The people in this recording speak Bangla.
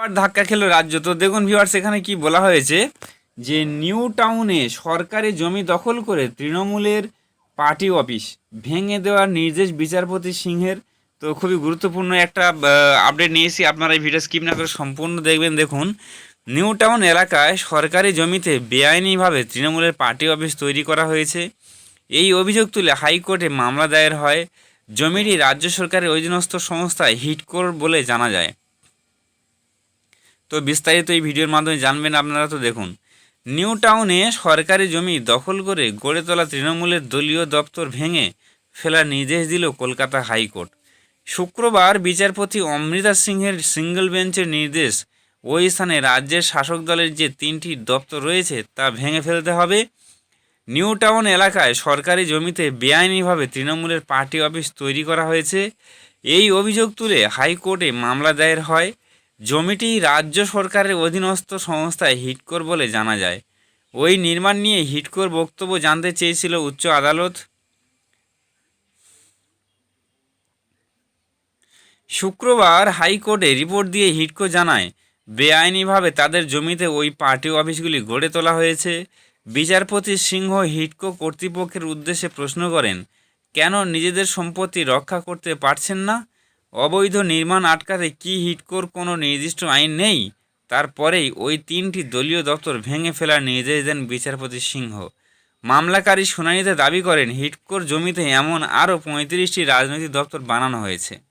আবার ধাক্কা খেলো রাজ্য। তো দেখুন ভিউয়ার্স এখানে কি বলা হয়েছে? যে নিউ টাউনে সরকারি জমি দখল করে তৃণমূলের পার্টি অফিস ভেঙে দেওয়ার নির্দেশ বিচারপতি সিংহের। তো খুবই গুরুত্বপূর্ণ একটা আপডেট নিয়েছি আপনারা এই ভিডিও স্কিপ না করে সম্পূর্ণ দেখবেন। দেখুন, নিউ টাউন এলাকায় সরকারি জমিতে বেআইনিভাবে তৃণমূলের পার্টি অফিস তৈরি করা হয়েছে। এই অভিযোগ তুলে হাইকোর্টে মামলা দায়ের হয়। জমিটি রাজ্য সরকারের অধীনস্থ সংস্থায় হিটকোর বলে জানা যায়। তো বিস্তারিত এই ভিডিওর মাধ্যমে জানবেন আপনারা তো দেখুন। নিউ টাউনে সরকারি জমি দখল করে গড়ে তোলা তৃণমূলের দলীয় দপ্তর ভেঙে ফেলার নির্দেশ দিল কলকাতা হাইকোর্ট। শুক্রবার বিচারপতি অমৃতা সিংহের সিঙ্গল বেঞ্চের নির্দেশ ওই স্থানে রাজ্যের শাসক দলের যে তিনটি দপ্তর রয়েছে তা ভেঙে ফেলতে হবে। নিউ টাউন এলাকায় সরকারি জমিতে বেআইনিভাবে তৃণমূলের পার্টি অফিস তৈরি করা হয়েছে। এই অভিযোগ তুলে হাইকোর্টে মামলা দায়ের হয়। জমিটি রাজ্য সরকারের অধীনস্থ সংস্থায় হিটকোর বলে জানা যায়। ওই নির্মাণ নিয়ে হিটকোর বক্তব্য জানতে চেয়েছিল উচ্চ আদালত। শুক্রবার হাইকোর্টে রিপোর্ট দিয়ে হিটকো জানায়, বেআইনিভাবে তাদের জমিতে ওই পার্টি অফিসগুলি গড়ে তোলা হয়েছে। বিচারপতি সিংহ হিটকো কর্তৃপক্ষের উদ্দেশ্যে প্রশ্ন করেন, কেন নিজেদের সম্পত্তি রক্ষা করতে পারছেন না? অবৈধ নির্মাণ আটকাতে কি হিটকোর কোনো নির্দিষ্ট আইন নেই? তারপরেই ওই তিনটি দলীয় দপ্তর ভেঙে ফেলার নির্দেশ দেন বিচারপতি সিংহ। মামলাকারী শুনানিতে দাবি করেন, হিটকোর জমিতে এমন আরও পঁয়ত্রিশটি রাজনৈতিক দপ্তর বানানো হয়েছে।